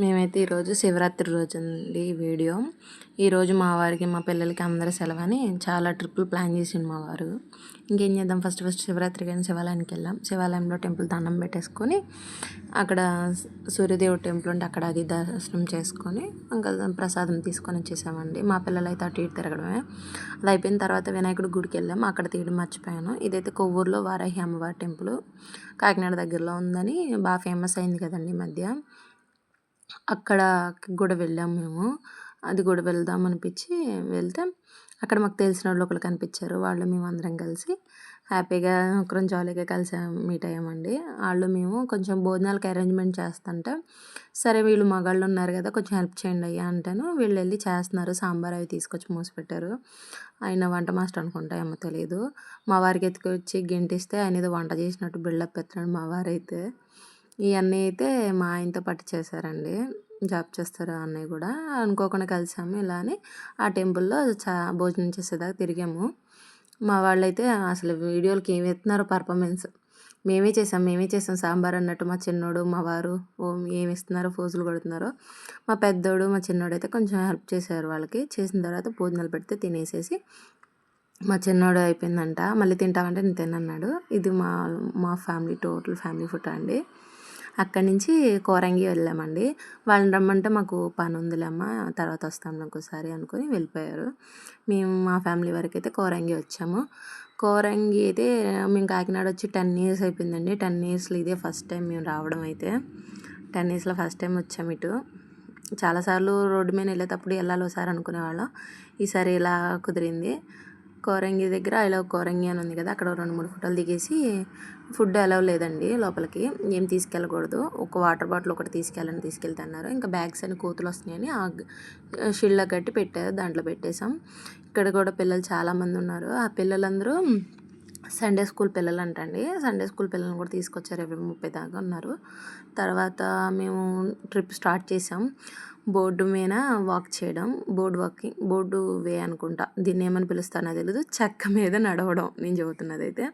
మేమైతే ఈరోజు శివరాత్రి రోజు అండి వీడియో. ఈరోజు మా వారికి మా పిల్లలకి అందరి సెలవని చాలా ట్రిప్పులు ప్లాన్ చేసిండు మా వారు. ఇంకేం చేద్దాం? ఫస్ట్ ఫస్ట్ శివరాత్రి కానీ శివాలయానికి వెళ్ళాం శివాలయంలో టెంపుల్ దండం పెట్టేసుకొని అక్కడ సూర్యదేవుడు టెంపుల్ ఉంటే అక్కడ అది దర్శనం చేసుకొని ఇంకా ప్రసాదం తీసుకొని వచ్చేసామండి. మా పిల్లలు అయితే అటు ఇటు తిరగడమే. అది అయిపోయిన తర్వాత వినాయకుడి గుడికి వెళ్ళాం అక్కడ తీయడం మర్చిపోయాను. ఇదైతే కొవ్వూరులో వారాహి అమ్మవారి టెంపుల్. కాకినాడ దగ్గరలో ఉందని బాగా ఫేమస్ అయింది కదండి ఈ మధ్య. అక్కడ కూడా వెళ్ళాము మేము. అది కూడా వెళ్దాం అనిపించి వెళ్తే అక్కడ మాకు తెలిసిన వాళ్ళు ఒకరు కనిపించారు. వాళ్ళు మేము అందరం కలిసి హ్యాపీగా ఒకరం జాలీగా కలిసి మీట్ అయ్యామండి. వాళ్ళు మేము కొంచెం భోజనాలకు అరేంజ్మెంట్ చేస్తుంటే సరే వీళ్ళు మగాళ్ళు ఉన్నారు కదా కొంచెం హెల్ప్ చేయండి అయ్యా అంటాను. వీళ్ళు వెళ్ళి చేస్తున్నారు. సాంబార్ అవి తీసుకొచ్చి మూసిపెట్టారు. ఆయన వంట మాస్టర్ అనుకుంటా ఏమో తెలియదు మా వారికి ఎత్తుకొచ్చి గెంటిస్తే ఆయన ఏదో వంట చేసినట్టు బిల్డప్ ఎత్తున్నాడు మా వారైతే. ఇవన్నీ అయితే మా ఆయనతో పాటు చేశారండి. జాబ్ చేస్తారు అన్నయ్య కూడా. అనుకోకుండా కలిసాము ఇలా అని. ఆ టెంపుల్లో చా భోజనం చేసేదాకా తిరిగాము. మా వాళ్ళైతే అసలు వీడియోలకి ఏమి ఎత్తున్నారో పర్ఫార్మెన్స్? మేమే చేసాం మేమే చేసాం సాంబార్ అన్నట్టు. మా చిన్నోడు మా వారు ఏమి ఇస్తున్నారో ఫోజులు కొడుతున్నారో. మా పెద్దోడు మా చిన్నోడు అయితే కొంచెం హెల్ప్ చేశారు వాళ్ళకి. చేసిన తర్వాత భోజనాలు పెడితే తినేసేసి మా చిన్నోడు అయిపోయిందంట. మళ్ళీ తింటామంటే నేను తినన్నాడు ఇది మా మా ఫ్యామిలీ టోటల్ ఫ్యామిలీ ఫుడ్ అండి. అక్కడి నుంచి కోరంగి వెళ్ళామండి. వాళ్ళని రమ్మంటే మాకు పని ఉందిలేమ్మ తర్వాత వస్తాం ఒకసారి అనుకుని వెళ్ళిపోయారు. మేము మా ఫ్యామిలీ వరకు అయితే కోరంగి వచ్చాము. కోరంగి అయితే మేము కాకినాడ వచ్చి టెన్ ఇయర్స్ అయిపోయిందండి. టెన్ ఇయర్స్లో ఇదే ఫస్ట్ టైం మేము రావడం అయితే. టెన్ ఇయర్స్లో ఫస్ట్ టైం వచ్చాము ఇటు. చాలాసార్లు రోడ్డు మీద వెళ్ళేటప్పుడు వెళ్ళాలి ఒకసారి అనుకునేవాళ్ళం. ఈసారి ఇలా కుదిరింది. కోరంగి దగ్గర ఐ లవ్ కోరంగి అని ఉంది కదా అక్కడ రెండు మూడు ఫోటోలు దిగేసి ఫుడ్ అలవ్ లేదండి లోపలికి ఏం తీసుకెళ్ళకూడదు. ఒక వాటర్ బాటిల్ ఒకటి తీసుకెళ్ళని తీసుకెళ్తే అన్నారు. ఇంకా బ్యాగ్స్ అని కోతులు వస్తున్నాయని ఆ షిళ్ళ కట్టి పెట్టారు దాంట్లో పెట్టేశాం. ఇక్కడ కూడా పిల్లలు చాలామంది ఉన్నారు. ఆ పిల్లలందరూ సండే స్కూల్ పిల్లలు అంటండి సండే స్కూల్ పిల్లల్ని కూడా తీసుకొచ్చారు ఇరవై ముప్పై దాకా ఉన్నారు. తర్వాత మేము ట్రిప్ స్టార్ట్ చేసాం బోర్డు మీద వాక్ చేయడం బోర్డు వాకింగ్ బోర్డు వే అనుకుంటా. దీన్ని ఏమని పిలుస్తానో తెలియదు చెక్క మీద నడవడం నేను చెబుతున్నది అయితే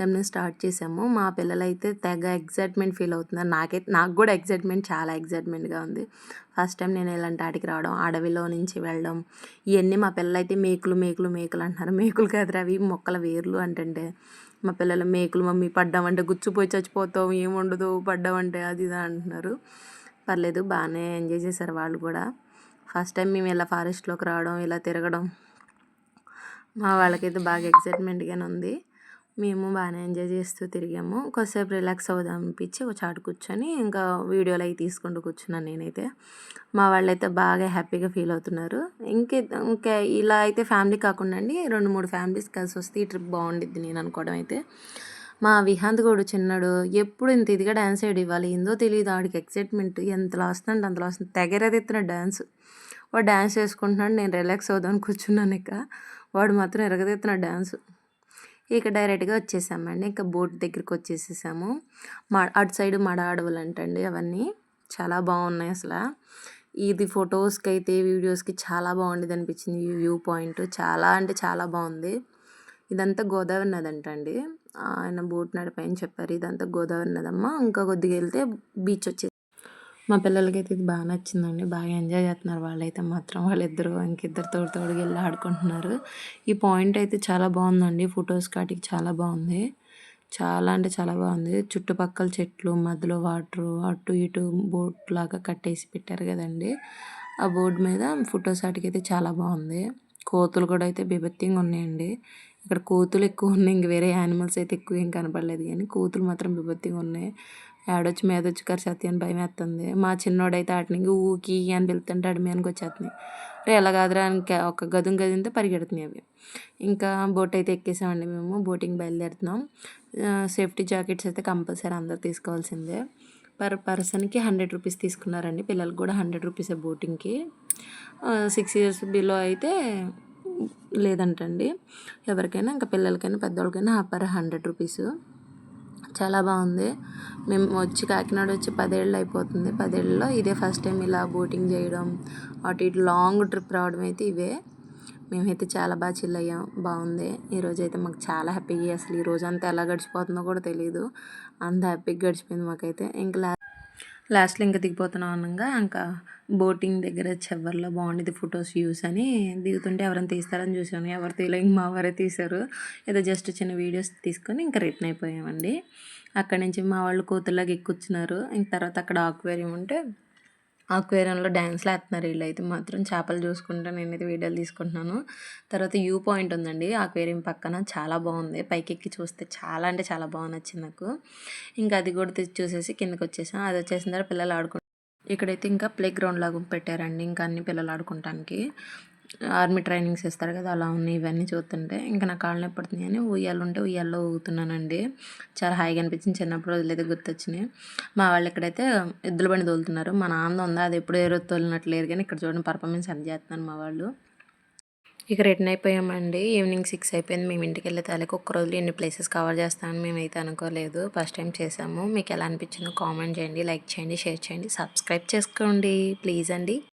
దాన్ని స్టార్ట్ చేసాము. మా పిల్లలైతే తెగ ఎగ్జైట్మెంట్ ఫీల్ అవుతున్నారు. నాకైతే నాకు కూడా ఎగ్జైట్మెంట్ చాలా ఎగ్జైట్మెంట్గా ఉంది. ఫస్ట్ టైం నేను ఇలాంటి ఆటికి రావడం అడవిలో నుంచి వెళ్ళడం ఇవన్నీ మా పిల్లలైతే మేకులు మేకులు మేకులు అంటున్నారు. మేకులు కాదు అవి మొక్కల వేర్లు అంటే మా పిల్లలు మేకులు మమ్మీ పడ్డామంటే గుచ్చిపోయి చచ్చిపోతావు ఏముండదు పడ్డామంటే అది ఇది అంటున్నారు. పర్లేదు బాగానే ఎంజాయ్ చేశారు వాళ్ళు కూడా. ఫస్ట్ టైం మేము ఇలా ఫారెస్ట్లోకి రావడం ఇలా తిరగడం మా వాళ్ళకైతే బాగా ఎగ్జైట్మెంట్గానే ఉంది. మేము బాగానే ఎంజాయ్ చేస్తూ తిరిగాము. కొద్దిసేపు రిలాక్స్ అవుదాం అనిపించి ఒక చాటు కూర్చొని ఇంకా వీడియోలు అవి తీసుకుంటూ కూర్చున్నాను నేనైతే. మా వాళ్ళైతే బాగా హ్యాపీగా ఫీల్ అవుతున్నారు. ఇంకే ఇంకా ఇలా అయితే ఫ్యామిలీ కాకుండా అండి రెండు మూడు ఫ్యామిలీస్ కలిసి వస్తే ఈ ట్రిప్ బాగుండిద్ది నేను అనుకోవడం అయితే. మా విహాంత్ కూడా చిన్నాడు ఎప్పుడు ఇంత ఇదిగా డ్యాన్స్ వేయడు ఇవ్వాలి ఏందో తెలియదు ఆడికి ఎక్సైట్మెంట్ ఎంతలో అంటే అంతలో వస్తుంది తెగరెదెత్తిన డ్యాన్స్ వాడు డ్యాన్స్ చేసుకుంటున్నాడు. నేను రిలాక్స్ అవుదామని కూర్చున్నాను ఇక. వాడు మాత్రం ఎరగదెత్తిన డ్యాన్స్ ఇక డైరెక్ట్గా వచ్చేసామండి. ఇంకా బోట్ దగ్గరికి వచ్చేసేసాము. మా అటు సైడ్ మడ అడవులు అంటండి అవన్నీ. చాలా బాగున్నాయి అసలు. ఇది ఫొటోస్కి అయితే వీడియోస్కి చాలా బాగుండేది అనిపించింది. ఈ వ్యూ పాయింట్. చాలా అంటే చాలా బాగుంది. ఇదంతా గోదావరి నది అంటండి. ఆయన బోట్ నడిపాయని చెప్పారు. ఇదంతా గోదావరి నదమ్మా. ఇంకా కొద్దిగా వెళ్తే బీచ్ వచ్చేది మా పిల్లలకైతే ఇది బాగా నచ్చిందండి. బాగా ఎంజాయ్ చేస్తున్నారు. వాళ్ళైతే మాత్రం వాళ్ళిద్దరు ఇంకిద్దరు తోడు తోడుగా వెళ్ళి ఆడుకుంటున్నారు. ఈ పాయింట్ అయితే చాలా బాగుందండి. ఫొటోస్ కాటికి చాలా బాగుంది. చాలా అంటే చాలా బాగుంది. చుట్టుపక్కల చెట్లు మధ్యలో వాటర్ అటు ఇటు బోట్ లాగా కట్టేసి పెట్టారు కదండి. ఆ బోర్డు మీద ఫొటోస్ అయితే చాలా బాగుంది. కోతులు కూడా అయితే బిభత్యంగా ఉన్నాయండి. ఇక్కడ కోతులు ఎక్కువ ఉన్నాయి ఇంక వేరే యానిమల్స్ అయితే ఎక్కువ ఏం కనపడలేదు. కానీ కోతులు మాత్రం విభత్తిగా ఉన్నాయి. ఆడొచ్చి మీదొచ్చి కరిచేస్తాయి అని భయం వేస్తుంది మా చిన్నోడైతే ఆటిని ఊకి అని పిలుతుంటే ఆడి మీదకి వచ్చేస్తున్నాయి రే ఎలా కాదురా ఒక గదుం గదింతే పరిగెడుతున్నాయి అవి. ఇంకా బోట్ అయితే ఎక్కేసామండి మేము. బోటింగ్ బయలుదేరుతున్నాం. సేఫ్టీ జాకెట్స్ అయితే కంపల్సరీ అందరు తీసుకోవాల్సిందే. పర్ పర్సన్కి హండ్రెడ్ రూపీస్ తీసుకున్నారండి. పిల్లలకు కూడా హండ్రెడ్ రూపీసే బోటింగ్కి. సిక్స్ ఇయర్స్ బిలో అయితే లేదంటండి. ఎవరికైనా ఇంకా పిల్లలకైనా పెద్దవాళ్ళకైనా పర్ హండ్రెడ్ రూపీస్. చాలా బాగుంది. మేము వచ్చి కాకినాడ వచ్చి పదేళ్ళు అయిపోతుంది. పదేళ్ళలో ఇదే ఫస్ట్ టైం ఇలా బోటింగ్ చేయడం అటు ఇటు లాంగ్ ట్రిప్ రావడం అయితే ఇవే. మేమైతే చాలా బాగా చిల్ అయ్యాం. బాగుంది. ఈరోజు అయితే మాకు చాలా హ్యాపీగా అసలు ఈ రోజు అంతా ఎలా గడిచిపోతుందో కూడా తెలియదు అంత హ్యాపీగా గడిచిపోయింది మాకైతే. ఇంకా లాస్ట్లో ఇంకా దిగిపోతున్నాం అనగా ఇంకా బోటింగ్ దగ్గర చివరిలో బాగుండేది ఫొటోస్ వ్యూస్ అని దిగుతుంటే ఎవరైనా తీస్తారని చూసాను ఎవరు తీయలే ఇంక మా వారే తీశారు. ఏదో జస్ట్ చిన్న వీడియోస్ తీసుకొని ఇంకా రిటర్న్ అయిపోయామండి. అక్కడి నుంచి మా వాళ్ళు కూతుర్లాగా ఎక్కుచ్చున్నారు ఇంక తర్వాత అక్కడ ఆక్వేరియం ఉంటే ఆక్వేరియంలో డ్యాన్స్లు వేస్తున్నారు వీళ్ళు అయితే మాత్రం. చేపలు చూసుకుంటూ నేనైతే వీడియోలు తీసుకుంటున్నాను. తర్వాత వ్యూ పాయింట్ ఉందండి. ఆక్వేరియం పక్కన చాలా బాగుంది. పైకి ఎక్కి చూస్తే చాలా అంటే చాలా బాగా నచ్చింది నాకు. ఇంకా అది కూడా తెచ్చి చూసేసి కిందకి వచ్చేసాను అది వచ్చేసిన తర్వాత పిల్లలు ఆడుకుంటారు ఇక్కడైతే ఇంకా ప్లే గ్రౌండ్ లాగా పెట్టారండి. ఇంకా అన్ని పిల్లలు ఆడుకోవటానికి ఆర్మీ ట్రైనింగ్స్ ఇస్తారు కదా అలా ఉన్నాయి. ఇవన్నీ చూస్తుంటే ఇంకా నా కాళ్ళు నొప్పి పడుతుంది అని ఉయ్యాలు ఉంటే ఉయ్యాల్లో ఊగుతున్నానండి. చాలా హాయిగా అనిపించింది. చిన్నప్పుడు రోజులైతే గుర్తొచ్చినాయి. మా వాళ్ళు ఇక్కడైతే ఎద్దుల బండి తోలుతున్నారు. మా నాన్న ఉందా. అది ఎప్పుడు ఏ రోజు తోలినట్లు లేరు కానీ ఇక్కడ చూడండి పర్ఫార్మెన్స్ అది చేస్తున్నారు మా వాళ్ళు. ఇక రిటర్న్ అయిపోయామండి. ఈవినింగ్ సిక్స్ అయిపోయింది. మేము ఇంటికి వెళ్ళే తాలూకు ఒక్క రోజులో ఎన్ని ప్లేసెస్ కవర్ చేస్తామని మేమైతే అనుకోలేదు. ఫస్ట్ టైం చేసాము. మీకు ఎలా అనిపించిందో కామెంట్ చేయండి లైక్ చేయండి షేర్ చేయండి సబ్స్క్రైబ్ చేసుకోండి. ప్లీజ్ అండి.